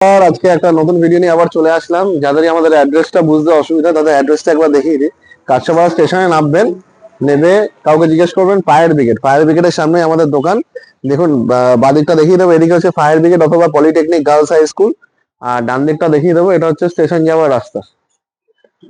আর আজকে একটা নতুন ভিডিও নিয়ে আবার চলে আসলাম। যাদেরই আমাদের অ্যাড্রেসটা বুঝতে অসুবিধা, তাদের অ্যাড্রেসটা একবার দেখিয়ে দিই। কাঁচরাপাড়া স্টেশনে নামবেন, নেবে, কাউকে জিজ্ঞেস করবেন ফায়ার ব্রিগেড ফায়ার ব্রিগেডের সামনে আমাদের দোকান। দেখুন বা- বাদিকটা দেখিয়ে দেবো, এদিকে হচ্ছে ফায়ার ব্রিগেড অথবা পলিটেকনিক গার্লস হাই স্কুল আর ডান দিকটা দেখিয়ে দেবো, এটা হচ্ছে স্টেশন যাওয়ার রাস্তা।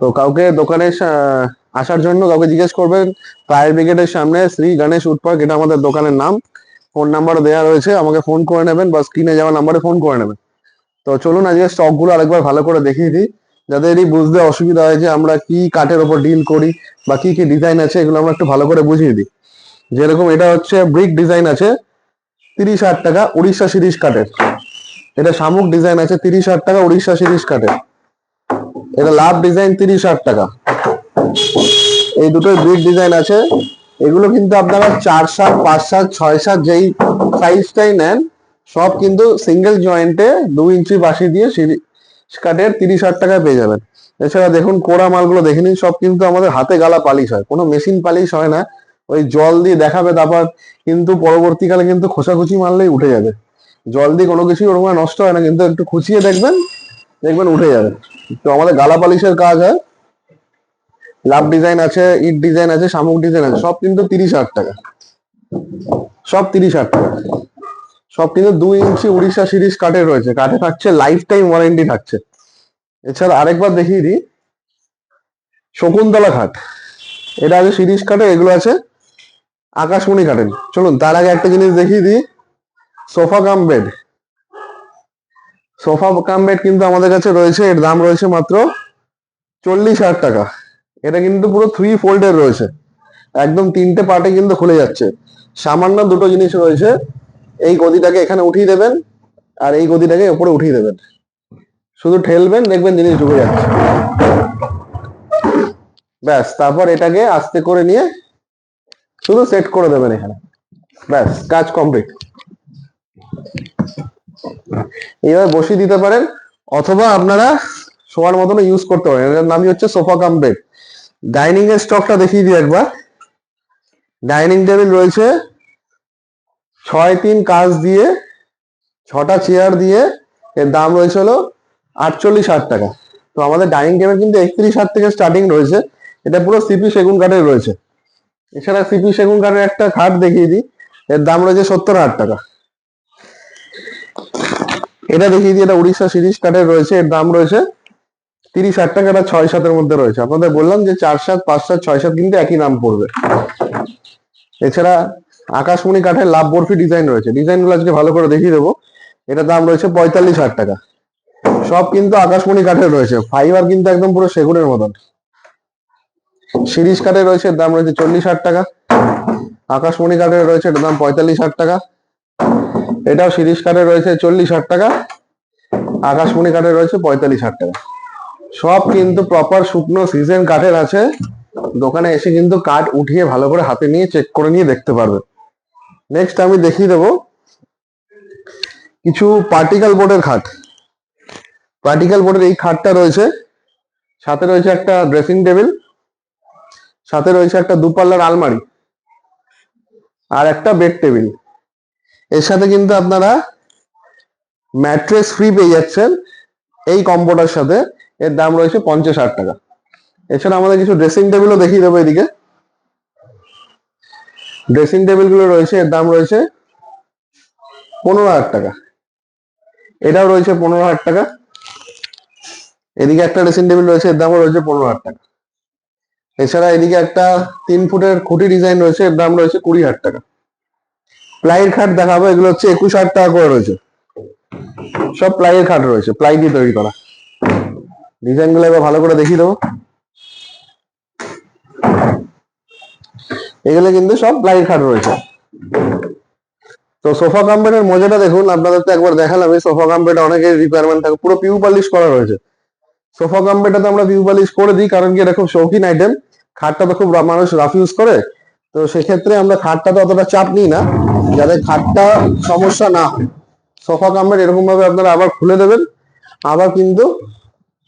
তো কাউকে দোকানে আসার জন্য কাউকে জিজ্ঞেস করবেন ফায়ার ব্রিগেডের সামনে শ্রী গণেশ উৎপার্ক এটা আমাদের দোকানের নাম। ফোন নাম্বারও দেওয়া রয়েছে, আমাকে ফোন করে নেবেন বা স্ক্রিনে যাওয়া নাম্বারে ফোন করে নেবেন। তো চলুন আজকে স্টকগুলো আরেকবার ভালো করে দেখিয়ে দিই। যাদেরই বুঝতে অসুবিধা হয় যে আমরা কি কাঠের ওপর ডিল করি বা কি কি ডিজাইন আছে, এগুলো আমরা একটু ভালো করে বুঝিয়ে দিই। যেরকম এটা হচ্ছে ব্রিক ডিজাইন আছে, তিরিশ হাজার টাকা উড়িষ্যা সিরিজ কাঠের। এটা শামুক ডিজাইন আছে, তিরিশ হাজার টাকা উড়িষ্যা সিরিজ কাঠের। এটা লাভ ডিজাইন তিরিশ হাজার টাকা। এই দুটোই ব্রিক ডিজাইন আছে। এগুলো কিন্তু আপনারা চার সাত, পাঁচ সাত, ছয় সাত যেই সাইজটাই নেন সব কিন্তু সিঙ্গেল জয়েন্টে দু ইঞ্চি বাসি দিয়ে কাঠের তিরিশ হাজার টাকায় পেয়ে যাবেন। এছাড়া দেখুন কোড়া মালগুলো দেখে নিন, সব কিন্তু আমাদের হাতে গালা পালিশ হয়। কোনো মেশিন পালিশ হয় না, ওই জল দিয়ে দেখাবে, তারপর কিন্তু পরবর্তীকালে কিন্তু খোসাখুচি মারলেই উঠে যাবে। জল দিয়ে কোনো কিছুই ওরকম নষ্ট হয় না, কিন্তু একটু খুঁচিয়ে দেখবেন দেখবেন উঠে যাবে। তো আমাদের গালা পালিশের কাজ হয়। লাভ ডিজাইন আছে, ইট ডিজাইন আছে, শামুক ডিজাইন আছে, সব কিন্তু তিরিশ হাজার টাকা। সব তিরিশ হাজার টাকা। সব কিন্তু দুই ইঞ্চি উড়িষ্যা সিরিজ কাঠে রয়েছে। কাঠে থাকছে লাইফ টাইম ওয়ারেন্টি থাকছে। এছাড়া আরেকবার দেখিয়ে দিই। শকুন্তলা খাট এটা আছে সিরিজ কাঠে, এগুলো আছে আকাশমণি কাঠের। চলুন, তার আগে একটা জিনিস দেখিয়ে দিই। Sofa cum bed. Sofa cum bed কিন্তু আমাদের কাছে রয়েছে, এর দাম রয়েছে মাত্র চল্লিশ হাজার টাকা। এটা কিন্তু পুরো থ্রি ফোল্ডের রয়েছে। একদম তিনটে পার্টে কিন্তু খুলে যাচ্ছে। সামান্য দুটো জিনিস রয়েছে। এই গদিটাকে এখানে উঠিয়ে দেবেন আর এই গদিটাকে উপরে উঠিয়ে দেবেন। শুধু ঠেলবেন, দেখবেন জিনিস ঢুকে যাচ্ছে। ব্যাস, তারপর এটাকে আস্তে করে নিয়ে শুধু সেট করে দেবেন এখানে। ব্যাস, কাজ কমপ্লিট। এইভাবে বসিয়ে দিতে পারেন, অথবা আপনারা শোয়ার মতন ইউজ করতে পারেন। এটার নামই হচ্ছে সোফা কাম বেড। ডাইনিং এর স্টকটা দেখিয়ে দিই একবার। ডাইনিং টেবিল রয়েছে ছয় তিন কাজ দিয়ে, ছটা চেয়ার দিয়ে, এর দাম রয়েছে হলো আটচল্লিশ হাজার টাকা। তো আমাদের ডাইনিং টেবিল কিন্তু একত্রিশ হাজার থেকে স্টার্টিং রয়েছে। এটা পুরো সিপি সেগুন কাঠের রয়েছে। এছাড়া সিপি সেগুন কাঠের একটা খাট দেখিয়ে দিই। এর দাম রয়েছে সত্তর হাজার টাকা। এটা দেখিয়ে দিই, এটা উড়িষ্যা সিরিজ কাঠের রয়েছে। এর দাম রয়েছে তিরিশ হাজার টাকা, এটা ছয় সাতের মধ্যে রয়েছে। আপনাদের বললাম যে চার সাত, পাঁচ সাত, ছয় সাত কিন্তু একই দাম পড়বে। এছাড়া আকাশমণি কাঠের লাভ বরফি ডিজাইন রয়েছে। ডিজাইনগুলো আজকে ভালো করে দেখিয়ে দেবো। এটার দাম রয়েছে পঁয়তাল্লিশ হাজার টাকা। সব কিন্তু আকাশমণি কাঠের রয়েছে। ফাইবার কিন্তু একদম পুরো সেগুনের মতন। সিরিজ কাঠের রয়েছে দাম রয়েছে চল্লিশ হাজার টাকা। আকাশমণি কাঠের রয়েছে, এটার দাম পঁয়তাল্লিশ হাজার টাকা। এটাও সিরিজ কাঠের রয়েছে চল্লিশ হাজার টাকা। আকাশমণি কাঠের রয়েছে পঁয়তাল্লিশ হাজার টাকা। সব কিন্তু প্রপার শুকনো সিজন কাঠের আছে। দোকানে এসে কিন্তু কাঠ উঠিয়ে ভালো করে হাতে নিয়ে চেক করে নিয়ে দেখতে পারবেন নেক্সট আমি দেখিয়ে দেবো কিছু পার্টিকেল বোর্ডের খাট। পার্টিকেল বোর্ডের এই খাটটা রয়েছে। সাথে রয়েছে একটা ড্রেসিং টেবিল সাথে রয়েছে একটা দুপাল্লার আলমারি আর একটা বেড টেবিলের সাথে কিন্তু আপনারা ম্যাট্রেস ফ্রি পেয়ে যাচ্ছেন এই কম্বোটার সাথে। এর দাম রয়েছে পঞ্চাশ হাজার টাকা। এছাড়া আমাদের কিছু ড্রেসিং টেবিলও দেখিয়ে দেবো এদিকে। ড্রেসিং টেবিলগুলো রয়েছে, এর দাম রয়েছে পনেরো হাজার টাকা। এটাও রয়েছে পনেরো হাজার টাকা। এদিকে একটা ড্রেসিং টেবিল রয়েছে, এর দামও রয়েছে পনেরো হাজার টাকা। এছাড়া এদিকে একটা তিন ফুটের খুঁটি ডিজাইন রয়েছে, এর দাম রয়েছে কুড়ি হাজার টাকা। প্লাইয়ের খাট দেখাবো, এগুলো হচ্ছে একুশ হাজার টাকা করে রয়েছে। সব প্লাইয়ের খাট রয়েছে প্লাই দিয়ে তৈরি করা। ডিজাইনগুলো এবার ভালো করে দেখিয়ে দেবো। এগুলো কিন্তু সব প্লাইয়ের খাট রয়েছে। তো সোফা কাম্পেটের মজাটা দেখুন, আপনাদের তো একবার দেখালাম, এই সোফা কাম্পেটে অনেকের রিকোয়ারমেন্ট থাকে, পুরো পিউ পালিশ করা রয়েছে। সোফা কাম্পেটাতে আমরা পিউ পালিশ করে দিই, কারণ কি এটা খুব শৌখিন আইটেম খাটটা তো খুব মানুষ রাফ ইউজ করে, তো সেক্ষেত্রে আমরা খাটটাতে অতটা চাপ নিই না, যাতে খাটটা সমস্যা না হয়। সোফা কাম্পেট এরকম ভাবে আপনারা আবার খুলে দেবেন, আবার কিন্তু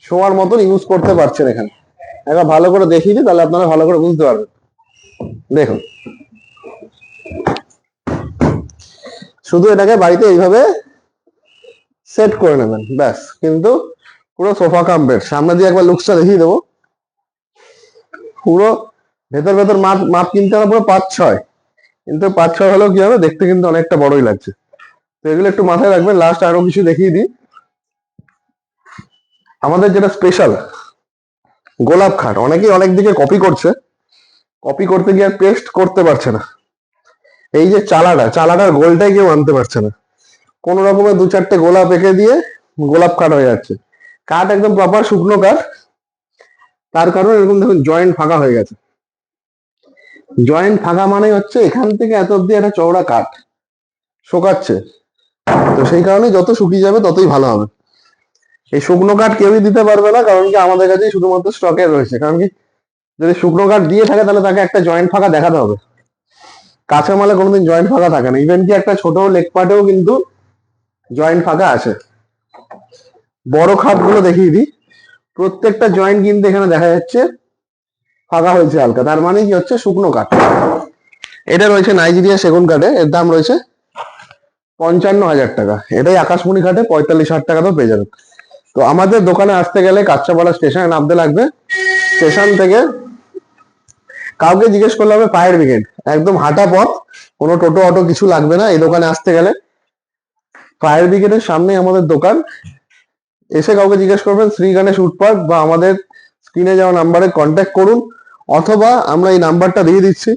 শোয়ার মতন ইউজ করতে পারছেন এখানে। একবার ভালো করে দেখিয়ে দিই, তাহলে আপনারা ভালো করে বুঝতে পারবেন। দেখুন। শুধু এটাকে বাড়িতে এইভাবে সেট করে নেবেন, ব্যাস। কিন্তু পুরো সোফা কাম বেড সামনে দিয়ে একবার লুকসটা দেখিয়ে দেবো। পুরো ভেতর ভেতর মাপ মাপ কিনতে হবে পুরো পাঁচ ছয়। কিন্তু পাঁচ ছয় হলেও কি হবে? দেখতে কিন্তু অনেকটা বড়ই লাগছে। তো এগুলো একটু মাথায় রাখবেন লাস্ট আরও কিছু দেখিয়ে দিই। আমাদের যেটা স্পেশাল গোলাপ খাট, অনেকেই অনেক দিকে কপি করছে। কপি করতে গিয়ে আর পেস্ট করতে পারছে না। এই যে চালাটা, চালাটার গোলটাই কেউ আনতে পারছে না। কোন রকমের দু চারটে গোলাপ এঁকে দিয়ে গোলাপ কাঠ হয়ে যাচ্ছে। কাঠ একদম প্রপার শুকনো কাঠ। তার কারণ এরকম দেখুন জয়েন্ট ফাঁকা হয়ে গেছে। জয়েন্ট ফাঁকা মানে হচ্ছে এখান থেকে এত অব্দি একটা চওড়া কাঠ শোকাচ্ছে। তো সেই কারণে যত শুকিয়ে যাবে ততই ভালো হবে। এই শুকনো কাঠ কেউই দিতে পারবে না, কারণ কি আমাদের কাছেই শুধুমাত্র স্টকে রয়েছে। কারণ কি যদি শুকনো কাঠ দিয়ে থাকে, তাহলে তাকে একটা জয়েন্ট ফাঁকা দেখাতে হবে। কাঁচা মালে কোনোদিন জয়েন্ট ফাঁকা থাকে না। ইভেন কি একটা ছোট লেগ পার্টেও কিন্তু জয়েন্ট ফাঁকা আছে। বড় খাটগুলো দেখিয়ে দিই। প্রত্যেকটা জয়েন্ট কিন্তু এখানে দেখা যাচ্ছে ফাঁকা হয়েছে হালকা। তার মানে কি হচ্ছে? শুকনো কাঠ এটা রয়েছে নাইজেরিয়া সেগুন কাঠে এর দাম রয়েছে পঞ্চান্ন হাজার টাকা। এটাই আকাশমণি ঘাটে পঁয়তাল্লিশ হাজার টাকা তো পেয়ে যাবেন। তো আমাদের দোকানে আসতে গেলে কাঁচাপাড়া স্টেশনে নামতে লাগবে। স্টেশন থেকে কাউকে জিজ্ঞেস করলে হবে ফায়ার ব্রিগেড। একদম হাঁটা পথ, কোনো টোটো, অটো কিছু লাগবে না এই দোকানে আসতে গেলে। ফায়ার ব্রিগেডের সামনে আমাদের দোকান। এসে কাউকে জিজ্ঞেস করবেন, শ্রী গণেশ উৎপাদ বা আমাদের স্ক্রিনে যাওয়া নাম্বারে কন্ট্যাক্ট করুন। অথবা আমরা এই নাম্বারটা দিয়ে দিচ্ছি।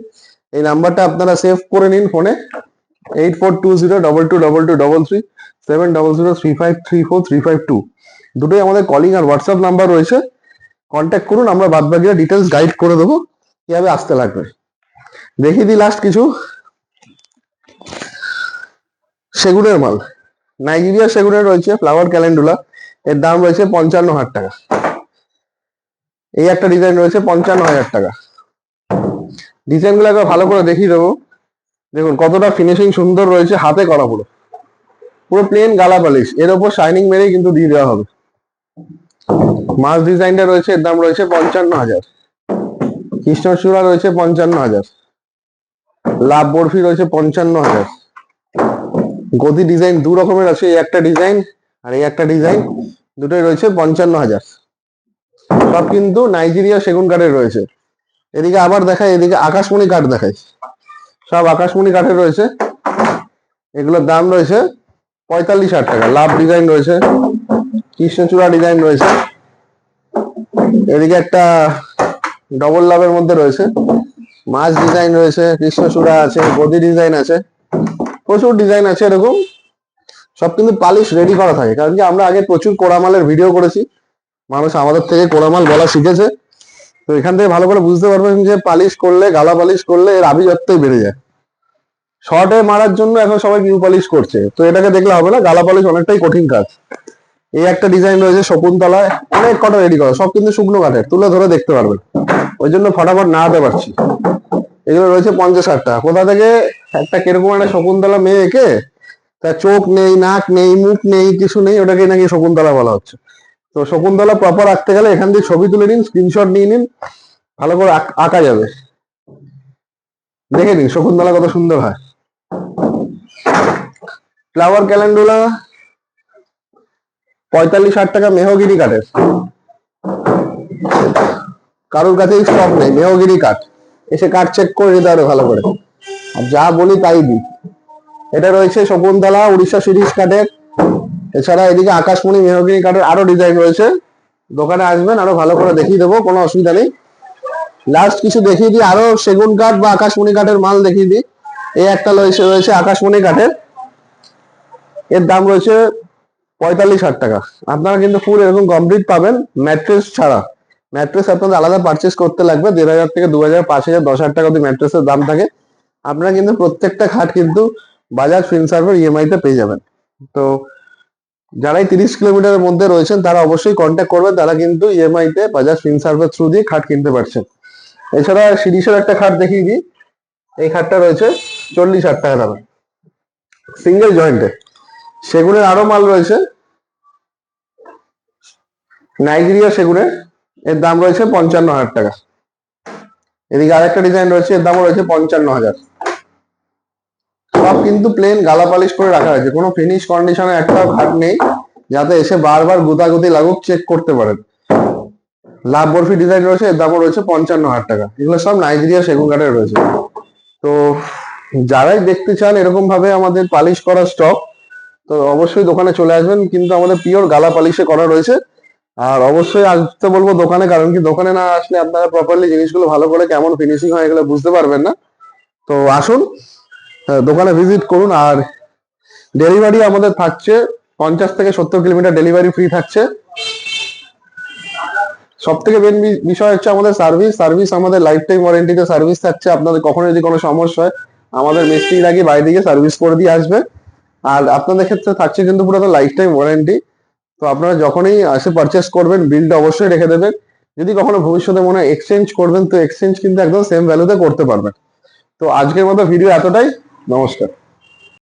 এই নাম্বারটা আপনারা সেভ করে নিন ফোনে eight four two zero double two double two double three seven double zero three five three four three five two দুটোই আমাদের কলিং আর হোয়াটসঅ্যাপ নাম্বার রয়েছে। কন্ট্যাক্ট করুন, আমরা বাদ বাকিরা ডিটেলস গাইড করে দেবো। কীভাবে আসতে লাগবে? দেখিয়ে দিই লাস্ট কিছু। সেগুনের মাল। নাইজেরিয়া সেগুনের রয়েছে ফ্লাওয়ার ক্যালেন্ডুলা এর দাম রয়েছে পঞ্চান্ন হাজার টাকা। এই একটা ডিজাইন রয়েছে পঞ্চান্ন হাজার টাকা। ডিজাইনগুলো একবার ভালো করে দেখিয়ে দেবো। দেখুন, কতটা ফিনিশিং সুন্দর রয়েছে হাতে করা পুরো। পুরো প্লেন গালা পালিশ এর উপর শাইনিং মেরেই কিন্তু দিয়ে দেওয়া হবে। মাছ ডিজাইনটা রয়েছে, এর দাম রয়েছে পঞ্চান্ন হাজার। কৃষ্ণচূড়া রয়েছে পঞ্চান্ন হাজার। লাভ বরফি রয়েছে পঞ্চান্ন হাজার। গদি ডিজাইন দু রকমের আছে, এই একটা ডিজাইন আর এই একটা ডিজাইন, দুটোই রয়েছে পঞ্চান্ন হাজার। সব কিন্তু নাইজেরিয়া সেগুন কাঠের রয়েছে। এদিকে আবার দেখায় এদিকে আকাশমণি কাঠ দেখায় সব আকাশমণি কাঠের রয়েছে। এগুলোর দাম রয়েছে পঁয়তাল্লিশ হাজার টাকা। লাভ ডিজাইন রয়েছে, কৃষ্ণচূড়া ডিজাইন রয়েছে। এদিকে একটা ডবল লাভের মধ্যে রয়েছে। মাছ ডিজাইন রয়েছে, কৃষ্ণচূড়া আছে, গদি ডিজাইন আছে, প্রচুর ডিজাইন আছে এরকম। সব কিন্তু পালিশ রেডি করা থাকে, কারণ কি আমরা আগে প্রচুর কোড়ামালের ভিডিও করেছি। মানুষ আমাদের থেকে কোড়ামাল বলা শিখেছে। তো এখান থেকে ভালো করে বুঝতে পারবেন যে পালিশ করলে, গালা পালিশ করলে এর আভিজাত্যই বেড়ে যায়। শর্টে মারার জন্য এখন সবাই কিউ পালিশ করছে। তো এটাকে দেখলে হবে না, গালা পালিশ অনেকটাই কঠিন কাজ। এই একটা ডিজাইন রয়েছে শকুন্তলায়, অনেক কটা রেডি করা, সব কিন্তু শুকনো কাঠের, তুলে ধরে দেখতে পারবেন। ওই জন্য ফটাফট না হতে পারছি। এগুলো রয়েছে পঞ্চাশ টাকা কোথা থেকে? একটা কীরকম একটা শকুন্তলা মেয়ে এঁকে তার চোখ নেই, নাক নেই, মুখ নেই, কিছু নেই, ওটাকে নাকি শকুন্তলা বলা হচ্ছে। তো শকুন্তলা প্রপার আঁকতে গেলে এখান থেকে ছবি তুলে নিন স্ক্রিনশট নিয়ে নিন, ভালো করে আঁকা যাবে। দেখে নিন শকুন্তলা কত সুন্দর হয়। ফ্লাওয়ার ক্যালেন্ডুলা পঁয়তাল্লিশ হাজার টাকা মেহগিরি কাঠের। কারোর কাছেই স্টক নেই মেহগিরি কাঠ। এসে কাঠ চেক করে নিতে হবে ভালো করে। আর যা বলি তাই দিই। এটা রয়েছে শকুন্তলা উড়িষ্যা সিরিজ কাঠের। এছাড়া এদিকে আকাশমণি মেহগিরি কাঠের আরও ডিজাইন রয়েছে। দোকানে আসবেন, আরও ভালো করে দেখিয়ে দেবো, কোনো অসুবিধা নেই। লাস্ট কিছু দেখিয়ে দিই, আরও সেগুন কাঠ বা আকাশমণি কাঠের মাল দেখিয়ে দিই। এই একটা রয়েছে রয়েছে আকাশমণি কাঠের। এর দাম রয়েছে পঁয়তাল্লিশ হাজার টাকা। আপনারা কিন্তু ফুল এরকম কমপ্লিট পাবেন ম্যাট্রেস ছাড়া। ম্যাট্রেস আপনাদের আলাদা পারচেস করতে লাগবে। দেড় হাজার থেকে দু হাজার পাঁচ হাজার, দশ হাজার টাকা অব্দি ম্যাট্রেসের দাম থাকে। আপনারা কিন্তু প্রত্যেকটা খাট কিন্তু বাজাজ ফিনসার্ভের ইএমআই তে পেয়ে যাবেন। তো যারাই তিরিশ কিলোমিটারের মধ্যে রয়েছেন, তারা অবশ্যই কন্ট্যাক্ট করবেন। তারা কিন্তু ইএমআই তে বাজাজ ফিনসার্ভের থ্রু দিয়ে খাট কিনতে পারছেন। এছাড়া সিরিজের একটা খাট দেখিয়ে দিই। এই খাটটা রয়েছে চল্লিশ হাজার টাকা দামে। সিঙ্গেল জয়েন্টে সেগুনের আরও মাল রয়েছে। নাইজেরিয়া সেগুনের। এর দাম রয়েছে পঞ্চান্ন হাজার টাকা। এদিকে আরেকটা ডিজাইন রয়েছে, এর দাম রয়েছে পঞ্চান্ন হাজার। সব কিন্তু প্লেন গালা পালিশ করে রাখা হয়েছে। কোনো ফিনিশ কন্ডিশনে একটা ঘাট নেই, যাতে এসে বারবার গুতাগুতি লাগুক চেক করতে পারেন। লাভ বরফি ডিজাইন রয়েছে, এর দামও রয়েছে পঞ্চান্ন হাজার টাকা। এগুলো সব নাইজেরিয়া সেগুন কাঠের রয়েছে। তো যারাই দেখতে চান এরকম ভাবে আমাদের পালিশ করা স্টক তো অবশ্যই দোকানে চলে আসবেন। কিন্তু আমাদের পিওর গালা পালিশে করা রয়েছে। আর অবশ্যই আসতে বলব দোকানে, কারণ কি দোকানে না আসলে আপনারা প্রপারলি জিনিসগুলো ভালো করে কেমন ফিনিশিং হয় এগুলো বুঝতে পারবেন না। তো আসুন দোকানে ভিজিট করুন। আর ডেলিভারি আমাদের থাকছে, পঞ্চাশ থেকে সত্তর কিলোমিটার ডেলিভারি ফ্রি থাকছে। সব থেকে মেন বিষয় হচ্ছে আমাদের সার্ভিস সার্ভিস আমাদের লাইফ টাইম ওয়ারেন্টিতে সার্ভিস থাকছে। আপনাদের কখনো যদি কোনো সমস্যা হয়, আমাদের মিস্ত্রি নাকি বাইরে গিয়ে সার্ভিস করে দিয়ে আসবে। আর আপনাদের ক্ষেত্রে থাকছে কিন্তু পুরো লাইফ টাইম ওয়ারেন্টি তো আপনারা যখনই আসে পারচেস করবেন বিলটা অবশ্যই রেখে দেবেন। যদি কখনো ভবিষ্যতে মনে হয় এক্সচেঞ্জ করবেন, তো এক্সচেঞ্জ কিন্তু একদম সেম ভ্যালুতে করতে পারবেন। তো আজকের মতো ভিডিও এতটাই। নমস্কার।